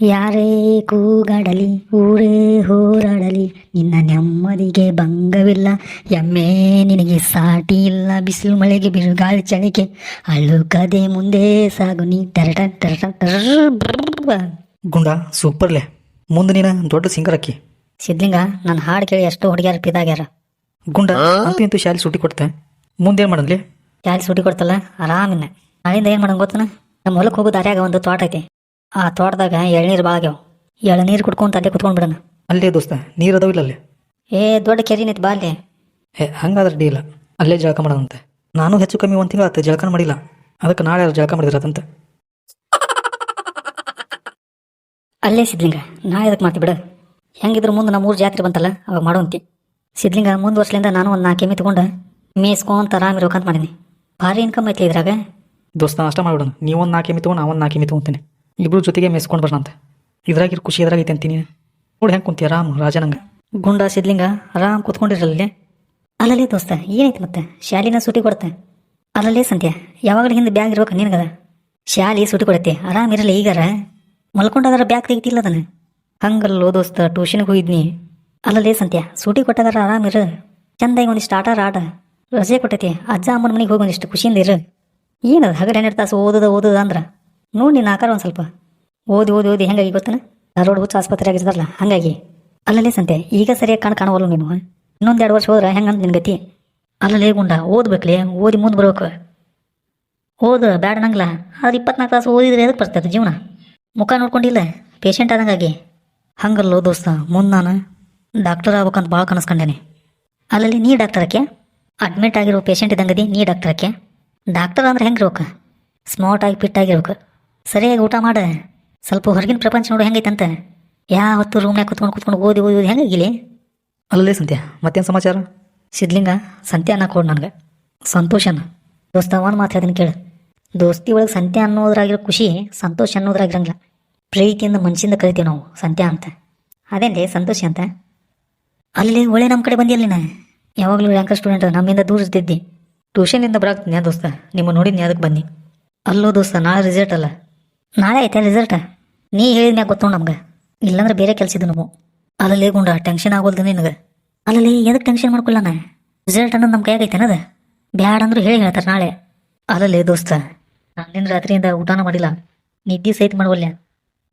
ಯಾರೇ ಕೂಗಾಡಲಿ ಊರೇ ಹೋರಾಡಲಿ ನಿನ್ನ ನೆಮ್ಮದಿಗೆ ಭಂಗವಿಲ್ಲ. ಎಮ್ಮೆ ನಿನಗೆ ಸಾಟಿ ಇಲ್ಲ ಬಿಸಿಲು ಮಳೆಗೆ ಬಿರುಗಾಳಿ ಚಳಿಕೆ ಅಳು ಕದೆ ಮುಂದೆ ಸಾಗು ನೀ ಟರಟ ಟರಟ ಟರ್ ಗುಂಡ ಸೂಪರ್ಲೆ ಮುಂದೆ ನೀನು ದೊಡ್ಡ ಸಿಂಗರ್ ಅಕ್ಕಿ. ಸಿದ್ಲಿಂಗ ನನ್ನ ಹಾಡು ಕೇಳಿ ಎಷ್ಟೋ ಹುಡುಗಿಯರು ಪಿದಾಗ್ಯಾರ. ಗುಂಡ ಅಂತೂ ಇಂತೂ ಶಾಲೆ ಸುಟ್ಟಿ ಕೊಡ್ತೆ. ಮುಂದೇನು ಮಾಡಿದ್ಲಿ? ಶಾಲೆ ಸುಟ್ಟಿ ಕೊಡ್ತಲ್ಲ ಆರಾಮಿನ ನಾಳಿಂದ ಏನು ಮಾಡೋಣ ಗೊತ್ತನ? ನಮ್ಮ ಹೊಲಕ್ಕೆ ಹೋಗೋ ದಾರ್ಯಾಗ ಒಂದು ತೋಟ ಐತಿ. ಆ ತೋಟದಾಗ ಎಳ್ನೀರು ಭಾಳ ಆಗ್ಯಾವ. ಎಳ್ನೀರು ಕುಡ್ಕೊಂತ ಅಲ್ಲೇ ಕುತ್ಕೊಂಡು ಬಿಡೋಣ. ಅಲ್ಲೇ ದೋಸ್ತ ನೀರು ಅದಾವ ಇಲ್ಲ ಅಲ್ಲಿ? ಏ ದೊಡ್ಡ ಕೆರೆ ನಿಂತು ಬಾ ಅಲ್ಲೇ. ಏ ಹಂಗಾದ್ರೆ ಅಡ್ಡಿ ಇಲ್ಲ. ಅಲ್ಲೇ ಜಳಕ ಮಾಡೋದಂತೆ ನಾನು ಹೆಚ್ಚು ಕಮ್ಮಿ ಒಂದು ತಿಂಗಳು ಆಯ್ತು ಜಳಕ ಮಾಡಿಲ್ಲ. ಅದಕ್ಕೆ ನಾಳೆ ಯಾರು ಜಳಕ ಮಾಡಿದ್ರತಂತೆ. ಅಲ್ಲೇ ಸಿದ್ಲಿಂಗ ನಾಳೆ ಅದಕ್ಕೆ ಮಾಡ್ತಿ ಬಿಡ. ಹೆಂಗಿದ್ರು ಮುಂದೆ ನಮ್ಮ ಊರು ಜಾತ್ರೆ ಬಂತಲ್ಲ ಅವಾಗ ಮಾಡೋಂತಿ. ಸಿದ್ಲಿಂಗ ಮುಂದೆ ವರ್ಷದಿಂದ ನಾನು ಒಂದು ನಾಲ್ಕು ಎಮ್ಮೆ ತಗೊಂಡು ಮೇಯ್ಸ್ಕೊಂತ ಆರಾಮ್ ಇರ್ಬೇಕಂತ ಮಾಡೀನಿ. ಭಾರಿ ಇನ್ಕಮ್ ಐತ್ಲಿ ಇದ್ರಾಗ. ದೋಸ್ತ ಅಷ್ಟ ಮಾಡ್ಬಿಡೋಣ. ನೀವೊಂದು ನಾಲ್ಕು ಎಮ್ಮೆ ತೊಗೊಂಡು ನಾವೊಂದು ನಾಲ್ಕು ಎಮ್ಮೆ ತೊಗೊಂತೀನಿ. ಇಬ್ರು ಜೊತೆಗೆ ಮೆಸ್ಕೊಂಡು ಬರೋಣಂತೆ ಇದ್ರಾಗಿರ್ ಖುಷಿ ಎದ್ರಾಗ ಐತೆ ಅಂತೀನಿ ನೋಡಿ ಹೆಂಗೆ ಕುಂತಿ ರಾಮ್ ರಾಜನಂಗೆ ಗುಂಡ ಸಿದ್ಲಿಂಗ, ರಾಮ್ ಕೂತ್ಕೊಂಡಿರಲ್ಲೇ ಅಲ್ಲಲ್ಲೇ ದೋಸ್ತ, ಏನೈತೆ ಮತ್ತೆ? ಶಾಲಿನ ಸೂಟಿ ಕೊಡುತ್ತೆ. ಅಲ್ಲಲ್ಲೇ ಸಂತ್ಯ ಯಾವಾಗಲೂ ಹಿಂದೆ ಬ್ಯಾಗ್ ಇರ್ಬೇಕು ನಿನಗದ. ಶಾಲಿ ಸೂಟಿ ಕೊಡತ್ತೆ, ಆರಾಮ್ ಇರಲ್ಲ ಈಗಾರ. ಮಲ್ಕೊಂಡಾದ್ರ ಬ್ಯಾಗ್ ತೆಗಿತಿಲ್ಲ ಅದನ್ನ. ಹಂಗಲ್ಲೋ ದೋಸ್ತ, ಟ್ಯೂಷನ್ಗೆ ಹೋಗಿದ್ನಿ. ಅಲ್ಲಲ್ಲೇ ಸಂತ್ಯ ಸೂಟಿ ಕೊಟ್ಟದಾರ ಆರಾಮ್ ಇರು. ಚಂದಾಗಿ ಒಂದಿಷ್ಟು ಆಟ ಆಡ. ರಜೆ ಕೊಟ್ಟೈತಿ, ಅಜ್ಜ ಅಮ್ಮನ ಮನೆಗೆ ಹೋಗಿ ಒಂದಿಷ್ಟು ಖುಷಿಯಿಂದ ಇರು. ಏನದು ಹಗಲು ಎರಡು ತಾಸು ಓದದ ಓದದ ಅಂದ್ರೆ? ನೋಡಿ ನೀನು ಆಕಾರ ಒಂದು ಸ್ವಲ್ಪ. ಓದಿ ಓದಿ ಓದಿ, ಹೆಂಗಾಗಿ ಗೊತ್ತನ? ಧಾರವಾಡ ಹುಚ್ಚ ಆಸ್ಪತ್ರೆ ಆಗಿರ್ತಾರಲ್ಲ ಹಂಗಾಗಿ. ಅಲ್ಲಲ್ಲೇ ಸಂತೆ, ಈಗ ಸರಿಯಾಗಿ ಕಾಣ್ ಕಾಣವಲ್ಲ ನೀನು ಇನ್ನೊಂದು ಎರಡು ವರ್ಷ ಹೋದ್ರೆ ಹೆಂಗಂತ ನಿನ್ ಗತಿ? ಅಲ್ಲಲ್ಲೇ ಗುಂಡ, ಓದ್ಬೇಕಲೇ, ಓದಿ ಮುಂದೆ ಬರ್ಬೇಕು. ಓದು, ಬ್ಯಾಡ ನಂಗಲ್ಲ ಆದ್ರೆ ಇಪ್ಪತ್ನಾಲ್ಕು ತಾಸು ಓದಿದ್ರೆ ಎದಕ್ಕೆ ಬರ್ತದೆ ಜೀವನ? ಮುಖ ನೋಡ್ಕೊಂಡಿಲ್ಲ ಪೇಷಂಟ್ ಆದಂಗಾಗಿ. ಹಂಗಲ್ಲೋ ದೋಸ್ತ, ಮುಂದೆ ನಾನು ಡಾಕ್ಟರ್ ಆಗ್ಬೇಕಂತ ಭಾಳ ಕನಸ್ಕೊಂಡೇನೆ. ಅಲ್ಲಲ್ಲಿ ನೀ ಡಾಕ್ಟರ್ ಆಕೆ ಅಡ್ಮಿಟ್ ಆಗಿರೋ ಪೇಷಂಟ್ ಇದ್ದಂಗದಿ ನೀ ಡಾಕ್ಟರ್ ಆಕೆ ಡಾಕ್ಟರ್ ಅಂದ್ರೆ ಹೆಂಗಿರ್ಬೇಕು ಸ್ಮಾರ್ಟ್ ಆಗಿ ಫಿಟ್ ಆಗಿರ್ಬೇಕು ಸರಿಯಾಗಿ ಊಟ ಮಾಡ. ಸ್ವಲ್ಪ ಹೊರಗಿನ ಪ್ರಪಂಚ ನೋಡು ಹೆಂಗೈತಂತ. ಯಾವತ್ತು ರೂಮ್ನಾಗ ಕುತ್ಕೊಂಡು ಕುತ್ಕೊಂಡು ಓದಿ ಓದಿ ಹೆಂಗೆ ಹೆಂಗಾಗಿಲಿ? ಅಲ್ಲೇ ಸಂತ್ಯ ಮತ್ತೇನು ಸಮಾಚಾರ? ಸಿದ್ಲಿಂಗ ಸಂತ್ಯ ಅನ್ನ ಕೊಡು ನನಗೆ. ಸಂತೋಷನ ದೋಸ್ತ ಒಂದು ಮಾತು ಹೇಳ್ತೀನಿ ಕೇಳು. ದೋಸ್ತಿ ಒಳಗೆ ಸಂತ್ಯ ಅನ್ನೋದ್ರಾಗಿರೋ ಖುಷಿ ಸಂತೋಷ ಅನ್ನೋದ್ರಾಗಿರಂಗಿಲ್ಲ. ಪ್ರೀತಿಯಿಂದ ಮನ್ಸಿಂದ ಕರಿತೀವಿ ನಾವು ಸಂತ್ಯ ಅಂತ. ಅದೇನ್ರಿ ಸಂತೋಷ ಅಂತ? ಅಲ್ಲಿ ಒಳ್ಳೆ ನಮ್ಮ ಕಡೆ ಬಂದಿಲ್ಲ ನಾ ಯಾವಾಗಲೂ ರ್ಯಾಂಕರ್ ಸ್ಟೂಡೆಂಟ್ ನಮ್ಮಿಂದ ದೂರ ಇರ್ತಿದ್ದಿ. ಟ್ಯೂಷನಿಂದ ಬರಾಕ್ತೀನಿ ದೋಸ್ತ? ನಿಮ್ಮ ನೋಡಿದ್ನಿ ಅದಕ್ಕೆ ಬನ್ನಿ. ಅಲ್ಲೋ ದೋಸ್ತ ನಾಳೆ ರಿಸಲ್ಟ್ ಅಲ್ಲ. ನಾಳೆ ಐತೆ ರಿಸಲ್ಟ್ ನೀ ಹೇಳಿದ್ಮ್ಯಾಗ ಗೊತ್ತು ನಮ್ಗೆ. ಇಲ್ಲಾಂದ್ರೆ ಬೇರೆ ಕೆಲಸ ಇದ್ದು ನಾವು ಅಲ್ಲಲ್ಲಿ ಗುಂಡ ಟೆನ್ಷನ್ ಆಗೋಲ್ದು ನಿನಗೆ. ಅಲ್ಲಲ್ಲಿ ಎದಕ್ಕೆ ಟೆನ್ಷನ್ ಮಾಡ್ಕೊಳ್ಳೋಣ ರಿಸಲ್ಟ್ ಅನ್ನೋದು ನಮ್ಮ ಕೈಯಾಗ ಐತೆ ಅನ್ನೋದು? ಬ್ಯಾಡ ಅಂದ್ರೂ ಹೇಳಿ ಹೇಳ್ತಾರೆ ನಾಳೆ. ಅಲ್ಲಲ್ಲಿ ದೋಸ್ತ, ನಾನಿನ ರಾತ್ರಿಯಿಂದ ಊಟನ ಮಾಡಿಲ್ಲ. ನಿದ್ದೆ ಸಹಿತ ಮಾಡುವಲ್ಲ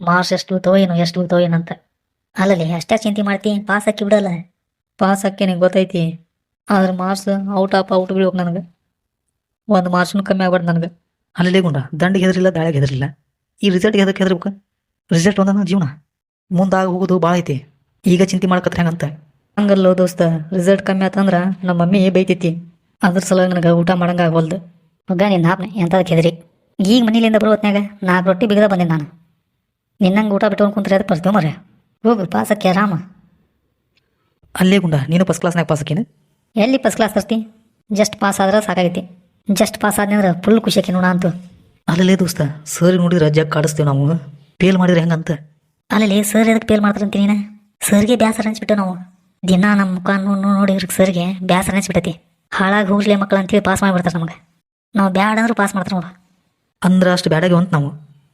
ಮಾರ್ಕ್ಸ್ ಎಷ್ಟು ಬೀಳ್ತಾವೋ ಏನೋ, ಎಷ್ಟು ಬೀಳ್ತಾವೋ ಏನಂತ ಅಲ್ಲಲ್ಲಿ ಅಷ್ಟೇ ಚಿಂತೆ ಮಾಡ್ತಿ ಪಾಸ್ ಹಾಕಿ ಬಿಡಲ್ಲ. ಪಾಸ್ ಹಾಕಿ ನಿಂಗೆ ಗೊತ್ತೈತಿ. ಆದ್ರೆ ಮಾರ್ಕ್ಸ್ ಔಟ್ ಆಫ್ ಔಟ್ ಬೀಳ್ಬೇಕು ನನಗೆ. ಒಂದು ಮಾರ್ಕ್ಸ್ನು ಕಮ್ಮಿ ಆಗ್ಬಾರ್ದು ನನಗೆ. ಅಲ್ಲಲ್ಲಿ ಗುಂಡ, ದಂಡಿಗೆ ಹೆದರಿಲ್ಲ, ದಾಳಿಗೆ ಹೆದರಿಲ್ಲ. ಈ ರಿಸಲ್ಟ್ಗೆ ಅದಕ್ಕೆ ಹೆದರ್ಬೇಕು? ರಿಸಲ್ಟ್ ಒಂದನ ಜೀವನ. ಮುಂದಾಗ ಹೋಗೋದು ಭಾಳ ಐತಿ. ಈಗ ಚಿಂತೆ ಮಾಡಕತ್ರ ಹೆಂಗಂತ? ಹಂಗಲ್ಲೋ ದೋಸ್ತ ರಿಸಲ್ಟ್ ಕಮ್ಮಿ ಆತಂದ್ರ ನಮ್ಮ ಮಮ್ಮಿ ಬೈತೈತಿ. ಅದ್ರ ಸಲುವಾಗಿ ನನಗೆ ಊಟ ಮಾಡಂಗ ಆಗೋಲ್ದು ಮಗ ನಿನ್ನ ಹಾಪ್ನೆ ಎಂಥದಕ್ಕೆ ಹೆದರಿ ಈಗ ಮನೇಲಿಂದ ಬರೋ ಹೊತ್ನಾಗ ನಾಲ್ಕು ರೊಟ್ಟಿ ಬಿಗದ ಬಂದೆ ನಾನು. ನಿನ್ನಂಗೆ ಊಟ ಬಿಟ್ಟು ಕುಂತ್ರೆ ಅದಕ್ಕೆ ಬರ್ತೀವಿ ಮರೆ ಹೋಗು ಪಾಸಕ್ಕೆ ಆರಾಮ. ಅಲ್ಲೇ ಗುಂಡ ನೀನು ಫಸ್ಟ್ ಕ್ಲಾಸ್ನಾಗ ಪಾಸಕ್ಕೇನು? ಎಲ್ಲಿ ಫಸ್ಟ್ ಕ್ಲಾಸ್ ತರ್ತಿ? ಜಸ್ಟ್ ಪಾಸ್ ಆದ್ರೆ ಸಾಕಾಗೈತಿ. ಜಸ್ಟ್ ಪಾಸ್ ಆದ್ನಂದ್ರೆ ಫುಲ್ ಖುಷಿ ಆಕಿ ನೋಡ ಅಂತೂ. ಅಲ್ಲೇ ದೋಸ್ತ ಸರ್ ನೋಡಿದ್ರೆ ಜಗ್ ಕಾಡಿಸ್ತೇವೆ ನಾವು. ಫೇಲ್ ಮಾಡಿದ್ರೆ ಹೆಂಗಂತ? ಅಲ್ಲಲ್ಲೇ ಸರ್ ಎದಕ್ಕೆ ಪೇಲ್ ಮಾಡ್ತಾರಂತೀನಿ ನೀನು? ಸರ್ಗೆ ಬ್ಯಾಸರ ಅನ್ಸ್ಬಿಟ್ಟು ನಾವು. ದಿನ ನಮ್ಮ ಮುಖ ನೋಡಿ ಸರ್ಗೆ ಬ್ಯಾಸರ ಅನ್ಸ್ಬಿಟ್ಟೈತಿ ಹಾಳಾಗಿ ಹೋಗ್ಲಿ ಮಕ್ಕಳು ಅಂತೇಳಿ ಪಾಸ್ ಮಾಡಿಬಿಡ್ತಾರೆ ನಮಗೆ. ನಾವು ಬ್ಯಾಡ ಅಂದ್ರೆ ಪಾಸ್ ಮಾಡ್ತಾರೆ ನೋಡು ಅಂದ್ರೆ ಅಷ್ಟು ಬ್ಯಾಡಾಗಿ ಅಂತ ನಾವು.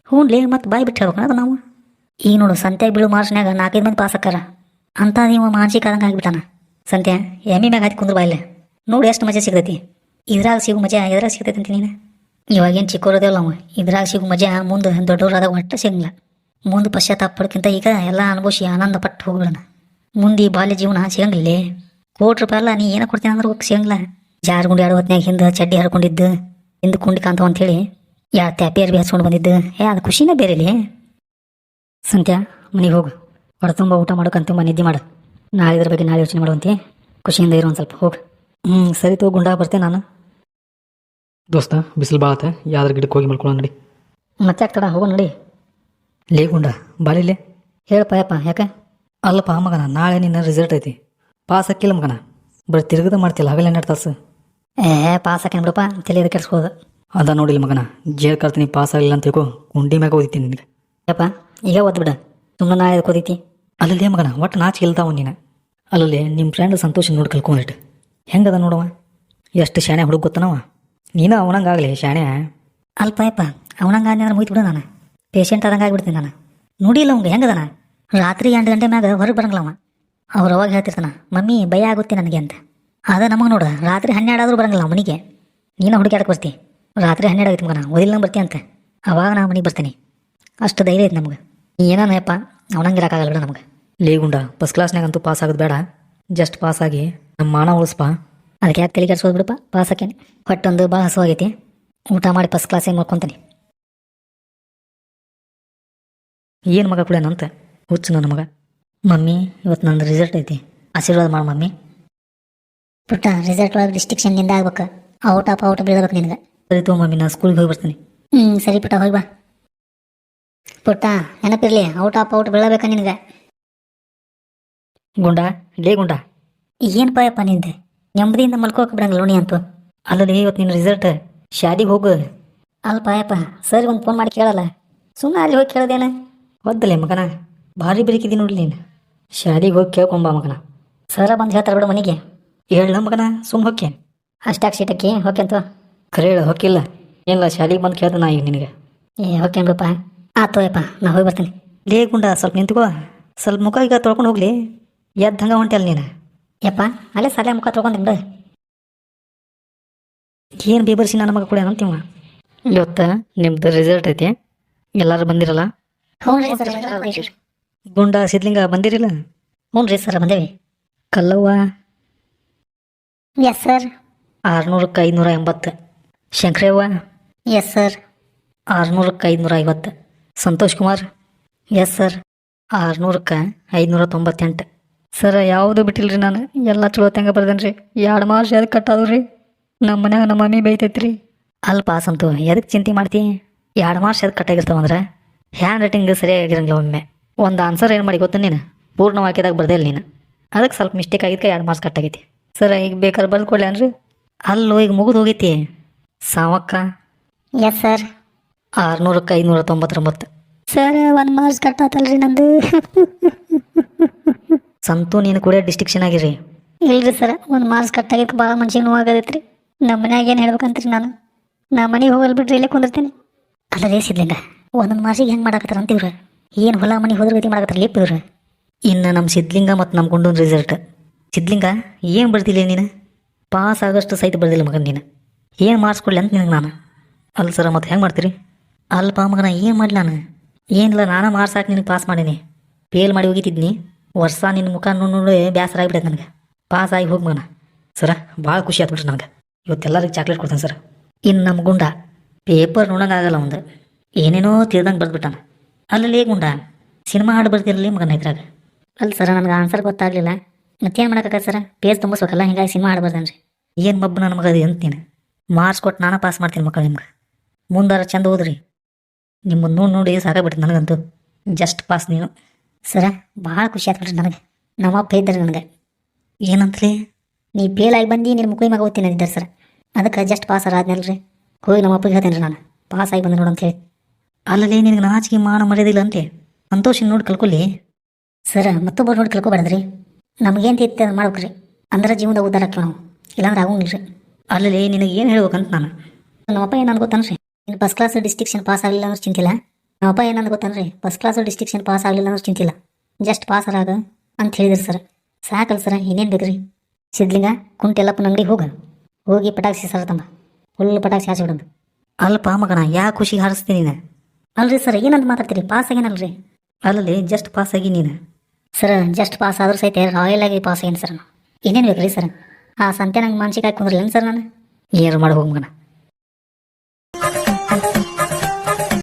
ಹ್ಞೂ ಮತ್ತೆ ಬಾಯ್ ಬಿಟ್ಟು ಹೇಳ್ಬೇಕು ಅದು ನಾವು? ಈಗ ನೋಡು ಸಂತೆ ಬೀಳು ಮಾರ್ಚ್ನ್ಯಾಗ ನಾಲ್ಕೈದು ಮಂದಿ ಪಾಸ್ ಹಾಕಾರ ಅಂತ ನೀವು ಮಾನಸಿಕ ಆದಂಗೆ ಆಗಿಬಿಟ್ಟಾನ? ಸಂತ್ಯ ಎಮ್ಮಿ ಮ್ಯಾಗ ಹಾಕಿ ಕುಂದ್ರ ಬಾಯಿಲೆ ನೋಡಿ ಎಷ್ಟು ಮಜಾ ಸಿಗ್ತೈತಿ. ಇದ್ರಾಗ ಸಿಗು ಮಜಾ ಇದ್ರಾಗ ಸಿಗ್ತೈತಿ ಅಂತ ನೀನು. ಇವಾಗೇನು ಚಿಕ್ಕೋರದೇವಲ್ಲ ನಾವು ಇದ್ರಾಗ ಸಿಗು ಮಜಾ, ಮುಂದೆ ದೊಡ್ಡವರಾದಾಗ ಒಟ್ಟು ಸಿಗಂಗಿಲ್ಲ ಮುಂದೆ ಪಶ್ಚಾತ್ತಾಪ ಪಡ್ಕಿಂತ ಈಗ ಎಲ್ಲ ಅನುಭವಿಸಿ ಆನಂದ ಪಟ್ಟು ಹೋಗ್ಬಿಡೋಣ. ಮುಂದೆ ಈ ಬಾಲ್ಯ ಜೀವನ ಸಿಗಂಗಿಲ್ಲ. ಕೋಟಿ ರೂಪಾಯಿ ಅಲ್ಲ, ನೀ ಏನೋ ಕೊಡ್ತೀನಿ ಅಂದ್ರೆ ಹೋಗಿ ಸಿಗಂಗಿಲ್ಲ. ಜಾರು ಗುಂಡಿ ಆಡೋ ಹೊತ್ನ್ಯಾಗ ಹಿಂದೆ ಚಡ್ಡಿ ಹರ್ಕೊಂಡಿದ್ದು. ಹಿಂದೆ ಕುಂಡಿ ಅಂತ ಅಂತೇಳಿ ಯಾ ತ್ಯಾಪಿ ಅರ್ಬಿ ಹಚ್ಕೊಂಡು ಬಂದಿದ್ದು. ಏ, ಅದು ಖುಷಿನೇ ಬೇರೆ ಇಲ್ಲಿ. ಸಂತ್ಯ, ಮನೆಗೆ ಹೋಗು. ಹೊಡೆ ತುಂಬ ಊಟ ಮಾಡೋಕಂತ ತುಂಬ ನಿದ್ದೆ ಮಾಡು. ನಾಳೆ ಇದ್ರ ಬಗ್ಗೆ ನಾಳೆ ಯೋಚನೆ ಮಾಡುವಂತೆ ಖುಷಿಯಿಂದ ಇರು ಒಂದು ಸ್ವಲ್ಪ, ಹೋಗು. ಹ್ಞೂ ಸರಿ ತಗೋ, ಗುಂಡಾಗ ಬರ್ತೇನೆ ನಾನು. ದೋಸ್ತ ಬಿಸಿಲು ಭಾಳತ್ತೆ ಯಾವ್ದ್ರ ಗಿಡಕ್ಕೆ ಹೋಗಿ ಮಲ್ಕೊಳ್ಳೋ ನಡಿ. ಮತ್ತೆ ಆಗ್ತಡ ಹೋಗೋ ನಡಿ. ಲೇ ಗುಂಡ ಬಾಲಿಲೆ ಹೇಳಪ್ಪ ಯಪ್ಪ ಯಾಕೆ? ಅಲ್ಲಪ್ಪ ಮಗನ ನಾಳೆ ನಿನ್ನ ರಿಸಲ್ಟ್ ಐತಿ. ಪಾಸ್ ಹಾಕಿಲ್ಲ ಮಗನ. ಬರೀ ತಿರುಗದ ಮಾಡ್ತಿಲ್ಲ ಹಗಲ ಹನ್ನೆರಡು ತಾಸು ಏ ಪಾಸ್ ಹಾಕೇನು ಬಿಡಪ್ಪ ತಲೆಯದ ಕೆಡ್ಸ್ಕೋದು ಅದ ನೋಡಿಲ್ಲ ಮಗನ. ಜೇರ್ ಕರ್ತೀನಿ ಪಾಸ್ ಆಗಿಲ್ಲ ಅಂತ ತಿಳ್ಕೊ ಗುಂಡಿ ಮ್ಯಾಗ ಓದಿತೀನಿ ನಿನಗೆ. ಯಪ್ಪ ಈಗ ಓದ್ ಬಿಡ. ಸುಮ್ಮನೆ ನಾಳೆ ಇದಕ್ಕೆ ಓದೈತಿ? ಅಲ್ಲಲ್ಲೇ ಮಗನ ಒಟ್ಟು ನಾಚಿಕೆ ಗೆಲ್ತಾವ ನೀನು. ಅಲ್ಲಲ್ಲಿ ನಿಮ್ಮ ಫ್ರೆಂಡ್ ಸಂತೋಷ ನೋಡಿ ಕಲ್ಕೊಂಡಿಟ್ಟು ಹೆಂಗದ ನೋಡವ ಎಷ್ಟು ಶಾಣೆ ಹುಡುಗ ಗೊತ್ತನವ ನೀನು ಅವನಂಗಾಗಲಿ ಶಾಣೆ. ಅಲ್ಪ ಯಪ್ಪ ಅವನಂಗ ಅಂದ್ರೆ ಮುಗಿತು ಬಿಡು ನಾನು. ಪೇಷಂಟ್ ಆದಂಗೆ ಆಗಿಬಿಡ್ತೀನಿ ನಾನು. ನೋಡಿಲ್ಲ ಅವಂಗ ಹೆಂಗದನ? ರಾತ್ರಿ ಎಂಟು ಗಂಟೆ ಮ್ಯಾಗ ಹೊರಗೆ ಬರಂಗಿಲ್ಲ ಅವ. ಅವ್ರು ಅವಾಗ ಹೇಳ್ತಿರ್ತಾನ ಮಮ್ಮಿ ಭಯ ಆಗುತ್ತೆ ನನಗೆ ಅಂತ. ಅದ ನಮಗೆ ನೋಡು ರಾತ್ರಿ ಹನ್ನೆರಡು ಆದ್ರೂ ಬರಂಗಿಲ್ಲ ಮನೆಗೆ ನೀನು ಹುಡುಕಾಡಕ್ಕೆ ಬರ್ತಿ. ರಾತ್ರಿ ಹನ್ನೆರಡು ಆಗೈತೆ ಮಗನ ಓದಿಲ್ಲ ಬರ್ತಿ ಅಂತ. ಅವಾಗ ನಾ ಮನೆಗೆ ಬರ್ತೀನಿ. ಅಷ್ಟು ಧೈರ್ಯ ಐತೆ ನಮ್ಗೆ. ಏನಾನಪ್ಪ ಅವನಂಗಿರಕ್ಕಾಗಲ್ಲ ಬಿಡು ನಮ್ಗೆ. ಲೇ ಗುಂಡ ಫಸ್ಟ್ ಕ್ಲಾಸ್ನಾಗಂತೂ ಪಾಸ್ ಆಗೋದು ಬೇಡ. ಜಸ್ಟ್ ಪಾಸ್ ಆಗಿ ನಮ್ಮ ಮಾನ ಉಳಿಸ್ಪಾ. ಅದಕ್ಕೆ ಯಾಕೆ ತಲೆ ಕೆಡ್ಸೋದು ಬಿಡಪ್ಪ? ಪಾಸ್ ಹಾಕೇನೆ ಹೊಟ್ಟೊಂದು ಭಾಳ ಹಸುವಾಗೈತಿ. ಊಟ ಮಾಡಿ ಫಸ್ಟ್ ಕ್ಲಾಸಿಗೆ ಮಾಡ್ಕೊತೀನಿ? ಏನು ಮಗ ಕುಡಿಯೋನಂತ ಹುಚ್ಚು ನನ್ನ ಮಗ. ಮಮ್ಮಿ ಇವತ್ತು ನಂದು ರಿಸಲ್ಟ್ ಐತಿ. ಆಶೀರ್ವಾದ ಮಾಡು ಮಮ್ಮಿ. ಪುಟ್ಟ ರಿಸಲ್ಟ್ ಒಳಗೆ ಡಿಸ್ಟಿಕ್ಷನ್ನಿಂದ ಆಗ್ಬೇಕು. ಔಟ್ ಆಫ್, ಔಟ್ ಬೀಳ್ಬೇಕು ನಿನಗೆ. ಸರಿ ತಗೋ ಮಮ್ಮಿ ನಾ ಸ್ಕೂಲ್ಗೆ ಹೋಗಿ ಬರ್ತೀನಿ. ಹ್ಞೂ ಸರಿ ಪುಟ್ಟ, ಹೋಗಿ ಬಾ. ಪುಟ್ಟ, ನೆನಪಿರಲಿ, ಔಟ್ ಆಫ್, ಔಟ್ ಬೀಳಬೇಕಾ ನಿನಗೆ. ಗುಂಡ, ಲೇ ಗುಂಡ. ಏನಪ್ಪ ಪಾಯಪ್ಪ ನಿಂದೆ? ನೆಮ್ಮದಿಯಿಂದ ಮಲ್ಕೋಕೆ ಬಿಡಂಗ ಲೋಣಿ ಅಂತ. ಅಲ್ಲದೆ ಇವತ್ತು ನಿನ್ನ ರಿಸಲ್ಟ್ ಶಾದಿಗೆ ಹೋಗು. ಅಲ್ಪ ಯಪ್ಪ ಸರ್ ಒಂದು ಫೋನ್ ಮಾಡಿ ಕೇಳಲ್ಲ. ಸುಮ್ಮನೆ ಅಲ್ಲಿ ಹೋಗಿ ಕೇಳೋದೇನ? ಹೊದ್ದಲೆ ಮಗನ, ಭಾರಿ ಬೆರಿಕಿದಿ ನೋಡ್ಲಿ ನೀನು. ಶಾದಿಗೆ ಹೋಗಿ ಕೇಳ್ಕೊಂಬ ಮಗನ. ಸರ ಬಂದು ಹೇಳ್ತಾರೆ ಬಿಡು ಮನೆಗೆ. ಹೇಳ ಮಗನ ಸುಮ್ಮ ಹೊಕ್ಕೆ ಅಷ್ಟಾಗಿ ಸೀಟಕ್ಕೆ ಹೋಕೆ ಅಂತ. ಕರೆ ಹೇಳು ಹೊಕ್ಕಿಲ್ಲ ಏನಿಲ್ಲ ಶಾಲೆಗೆ ಬಂದು ಕೇಳ್ದೆ ನಾ ಈಗ ನಿನಗೆ. ಏ, ಹೋಕೆ ಬಿಡಪ್ಪ ಯಪ್ಪ ನಾ ಹೋಗಿ ಬರ್ತೀನಿ. ಲೇ ಗುಂಡ, ಸ್ವಲ್ಪ ನಿಂತ್ಕೋ. ಸ್ವಲ್ಪ ಮುಖ ಈಗ ತೊಳ್ಕೊಂಡು ಹೋಗ್ಲಿ. ಎದ್ದಂಗೆ ಹೊಂಟೆ ಅಲ್ಲ ನೀನು. ಯಪ್ಪ ಅಲ್ಲೇ ಸಾಲೆ ಮುಖ ತೊಗೊಂಡಿನಿ ಏನು ಬೇಬರ್ಸಿ ನನ್ನ ಮಗ ಕುಡಿಯೋಣ ಅಂತೀವ? ಇವತ್ತು ನಿಮ್ದು ರಿಸಲ್ಟ್ ಐತಿ. ಎಲ್ಲರೂ ಬಂದಿರಲ್ಲ? ಗುಂಡ ಸಿದ್ಲಿಂಗ ಬಂದಿರಿಲ್ಲ? ಹ್ಞೂ ರೀ ಸರ್ ಬಂದೇವಿ. ಕಲ್ಲವ್ವ? ಎಸ್ ಸರ್ ಆರುನೂರಕ್ಕೆ ಐದುನೂರ ಎಂಬತ್ತು. ಶಂಕರವ್ವ? ಎಸ್ ಸರ್ ಆರುನೂರಕ್ಕೆ ಐದುನೂರ ಐವತ್ತು. ಸಂತೋಷ್ ಕುಮಾರ್? ಎಸ್ ಸರ್ ಆರುನೂರಕ್ಕೆ ಐದುನೂರ ತೊಂಬತ್ತೆಂಟು. ಸರ್ ಯಾವುದು ಬಿಟ್ಟಿಲ್ರಿ ನಾನು? ಎಲ್ಲ ಚಲೋ ತಂಗ ಬರ್ದೇನೆ ರೀ ಎರಡು ಮಾಸ ಎದಕ್ಕೆ ಕಟ್ಟಾದ್ರು? ರೀ ನಮ್ಮ ಮನ್ಯಾಗ ನಮ್ಮ ಮಮ್ಮಿ ಬೈತೈತ್ರಿ. ಅಲ್ಪ ಸಂತು ಎದಕ್ಕೆ ಚಿಂತೆ ಮಾಡ್ತಿ? ಎರಡು ಮಾರ್ಕ್ಸ್ ಎದಕ್ಕೆ ಕಟ್ಟಾಗಿರ್ತಾವಂದ್ರೆ ಹ್ಯಾಂಡ್ ರೈಟಿಂಗ್ ಸರಿಯಾಗಿರಂಗಿಲ್ಲ ಒಮ್ಮೆ. ಒಂದು ಆನ್ಸರ್ ಏನು ಮಾಡಿ ಗೊತ್ತ ನೀನು? ಪೂರ್ಣ ವಾಕ್ಯದಾಗ ಬರ್ದೇ ಇಲ್ಲ ನೀನು. ಅದಕ್ಕೆ ಸ್ವಲ್ಪ ಮಿಸ್ಟೇಕ್ ಆಗಿದ್ಕೆ ಎರಡು ಮಾರ್ಕ್ಸ್ ಕಟ್ಟಾಗೈತಿ. ಸರ್ ಈಗ ಬೇಕಾದ್ರೆ ಬರೆದು ಕೊಡ್ಲಿ ಅನ್ರಿ ಅಲ್ಲೋ ಈಗ ಮುಗಿದು ಹೋಗೈತಿ. ಸಾವಕ್ಕ? ಎಸ್ ಸರ್ ಆರುನೂರಕ್ಕೆ ಐದುನೂರ ತೊಂಬತ್ತೊಂಬತ್ತು ಸರ್ ಒಂದು ಮಾರ್ಕ್ಸ್ ಕಟ್ಟಾತಲ್ರಿ ನಂದು. ಸಂತು ನೀನು ಕೂಡ ಡಿಸ್ಟಿಕ್ಷನ್ ಆಗಿರಿ. ಇಲ್ರಿ ಸರ್ ಒಂದು ಮಾರ್ಕ್ಸ್ ಕಟ್ಟಾಗಿದ್ದು ಭಾಳ ಮನ್ಸಿಗೆ ನೋವಾಗದೈತ್ರಿ. ನಮ್ಮ ಮನ್ಯಾಗ ಏನು ಹೇಳ್ಬೇಕಂತ್ರಿ ನಾನು? ನಾ ಮನೆಗೆ ಹೋಗಲ್ ಬಿಟ್ರಿ ಇಲ್ಲೇ ಕುಂದಿರ್ತೀನಿ. ಅಲ್ಲದೇ ಸಿದ್ಲಿಂಗ ಒಂದೊಂದು ಮಾರ್ಸಿಗೆ ಹೆಂಗೆ ಮಾಡಾಕತ್ತಾರ ಅಂತಿವ್ರು ಏನು ಹೊಲ ಮನೆ ಹೋದ್ರ ಗತಿ ಮಾಡಾಕತ್ತಾರ ಲೇಪ್ ಇವ್ರು. ಇನ್ನು ನಮ್ಮ ಸಿದ್ಲಿಂಗ ಮತ್ತು ನಮ್ಮ ಗುಂಡನ ರಿಸಲ್ಟ್ ಸಿದ್ಲಿಂಗ ಏನು ಬರ್ದಿಲ್ಲ ನೀನು? ಪಾಸ್ ಆಗೋಷ್ಟು ಸಹಿತ ಬರ್ದಿಲ್ಲ ಮಗನ ನೀನು. ಏನು ಮಾರ್ಕ್ಸ್ ಕೊಡ್ಲಿ ಅಂತ ನಿನಗೆ ನಾನು? ಅಲ್ಲ ಸರ ಮತ್ತೆ ಹೆಂಗೆ ಮಾಡ್ತೀರಿ? ಅಲ್ಪ ಮಗನ ಏನು ಮಾಡಲಿ ನಾನು? ಏನಿಲ್ಲ ನಾನು ಮಾರ್ಕ್ಸ್ ಹಾಕಿ ನಿನಗೆ ಪಾಸ್ ಮಾಡೀನಿ. ಫೇಲ್ ಮಾಡಿ ಹೋಗಿತಿದ್ನಿ ವರ್ಷ ನಿನ್ನ ಮುಖ ನೋಡಿ ನೋಡಿ ಬೇಸರ ಆಗಿಬಿಟ್ಟೈತೆ ನನಗೆ. ಪಾಸ್ ಆಗಿ ಹೋಗಿ ಮಗನ. ಸರ ಭಾಳ ಖುಷಿ ಆತ್ಬಿಟ್ರಿ ನನಗೆ. ಇವತ್ತೆಲ್ಲರಿಗೆ ಚಾಕ್ಲೇಟ್ ಕೊಡ್ತೇನೆ ಸರ್ ಇನ್ನು ನಮ್ಮ ಗುಂಡ ಪೇಪರ್ ನೋಡೋಂಗಾಗಲ್ಲ ಒಂದು ಏನೇನೋ ತಿಳ್ದಂಗೆ ಬರೆದ್ಬಿಟ್ಟಾನ. ಅಲ್ಲಲ್ಲಿ ಗುಂಡ. ಸಿನಿಮಾ ಹಾಡು ಬರ್ತಿರಲಿ ಮಗನ ಇದ್ರಾಗ. ಅಲ್ಲ ಸರ ನನಗೆ ಆನ್ಸರ್ ಗೊತ್ತಾಗಲಿಲ್ಲ. ಮತ್ತೇನು ಮಾಡೋಕ್ಕಾಗ ಸರ ಪೇಜ್ ತುಂಬಿಸ್ಬೇಕಲ್ಲ, ಹಿಂಗಾಗಿ ಸಿನಿಮಾ ಆಡ್ಬಾರ್ದನ್ರಿ ಏನು ಮಬ್ಬು ನನ್ನ ಮಗ ಅಂತ ನೀನು. ಮಾರ್ಕ್ಸ್ ಕೊಟ್ಟು ನಾನು ಪಾಸ್ ಮಾಡ್ತೀನಿ ಮಕ್ಕಳು ನಿಮ್ಗೆ. ಮುಂದಾರ ಚಂದ ಓದ್ರಿ. ನಿಮ್ಮನ್ನು ನೋಡಿ ಸಾಕಾಗ್ಬಿಟ್ಟು ನನಗಂತೂ. ಜಸ್ಟ್ ಪಾಸ್ ನೀನು. ಸರ, ಭಾಳ ಖುಷಿ ಆಯ್ತು ಬಿಡ್ರಿ ನನಗೆ. ನಮ್ಮಪ್ಪ ಇದ್ದಾರೆ ನನಗೆ. ಏನಂತ್ರಿ? ನೀ ಫೇಲ್ ಆಗಿ ಬಂದು ನಿನ್ನ ಮುಕ್ಳಿ ಮಗ ಓದ್ತೀನಿ ಅಂದಿದ್ದಾರೆ ಸರ್. ಅದಕ್ಕೆ ಜಸ್ಟ್ ಪಾಸ್ ಆದ್ನಲ್ರಿ ಹೋಗಿ ನಮ್ಮ ಅಪ್ಪಗೆ ಹೇಳ್ತೇನೆ ರೀ ನಾನು. ಪಾಸ್ ಆಗಿ ಬಂದೆ ನೋಡು ಹೇಳಿ. ಅಲ್ಲಲ್ಲಿ ನಿನಗೆ ನಾಚಿಕೆ ಮಾಡೋ ಮರ್ಯಾದಿಲ್ಲ ಅಂತೆ ಸಂತೋಷ ನೋಡಿ ಕಲ್ಕೊಳ್ಳಿ ಸರ್ ಮತ್ತೊಬ್ಬರು ನೋಡಿ ಕೇಳ್ಕೊಬಾರ್ದ್ರಿ ನಮಗೇನು ತಿತ್ತ ಮಾಡ್ಬೇಕ್ರಿ. ಅಂದ್ರೆ ಜೀವನದ ಉದ್ದಾರ ಹಾಕಿ ನಾವು. ಇಲ್ಲಾಂದ್ರೆ ಆಗೋಂಗಿಲ್ಲ ರೀ. ಅಲ್ಲಲ್ಲಿ ನಿನಗೆ ಏನು ಹೇಳ್ಬೇಕಂತ ನಾನು. ನಮ್ಮಪ್ಪ ಗೊತ್ತಾನ ರೀ ನೀನು ಫಸ್ಟ್ ಕ್ಲಾಸ್ ಡಿಸ್ಟಿಕ್ಷನ್ ಪಾಸ್ ಆಗಲಿಲ್ಲ ಅಂದ್ರೆ ಚಿಂತಿಲ್ಲ ನಮ್ಮಪ್ಪ ಏನಂದ್ ಗೊತ್ತನ್ರಿ? ಫಸ್ಟ್ ಕ್ಲಾಸ್ ಡಿಸ್ಟಿಕ್ಷನ್ ಪಾಸ್ ಆಗಲಿಲ್ಲ ಅನ್ನೋ ಚಿಂತಿಲ್ಲ. ಜಸ್ಟ್ ಪಾಸ್ ಆಗ ಅಂತ ಹೇಳಿದ್ರಿ ಸರ್ ಸಾಕಲ್ಲ ಸರ್ ಇನ್ನೇನು ಬೇಕ್ರಿ? ಸಿದ್ಲಿಂಗ ಕುಂಟೆಲ್ಲಪ್ಪನ ಅಂಗಡಿಗೆ ಹೋಗ. ಹೋಗಿ ಪಟಾಕ್ಸಿ ಸರ್ ತಮ್ಮ ಫುಲ್ ಪಟಾಕ್ಸಿ ಹಾಸಿಬಿಡೋದು ಅಲ್ಪ ಮಗನ ಯಾ ಖುಷಿ ಹಾರಿಸ್ತೀನಿ ನೀನು? ಅಲ್ರಿ ಸರ್ ಏನಂತ ಮಾತಾಡ್ತೀರಿ? ಪಾಸ್ ಆಗೇನಲ್ರಿ ಅಲ್ಲಲ್ಲಿ ಜಸ್ಟ್ ಪಾಸ್ ಆಗಿ ನೀನು? ಸರ್ ಜಸ್ಟ್ ಪಾಸ್ ಆದ್ರೂ ಸಹಿತ ರಾಯಲ್ ಆಗಿ ಪಾಸ್ ಆಗಿನ ಸರ್ ನಾನು. ಏನೇನು ಬೇಕ್ರಿ ಸರ್ ಆ ಸಂತೆ ನಂಗೆ ಮಾನಸಿಕ ಹಾಕಿ ಕುಂದ್ರಲ್ಲ ಸರ್ ನಾನು? ಏನು ಮಾಡಿ ಹೋಗಿ ಮಗನ?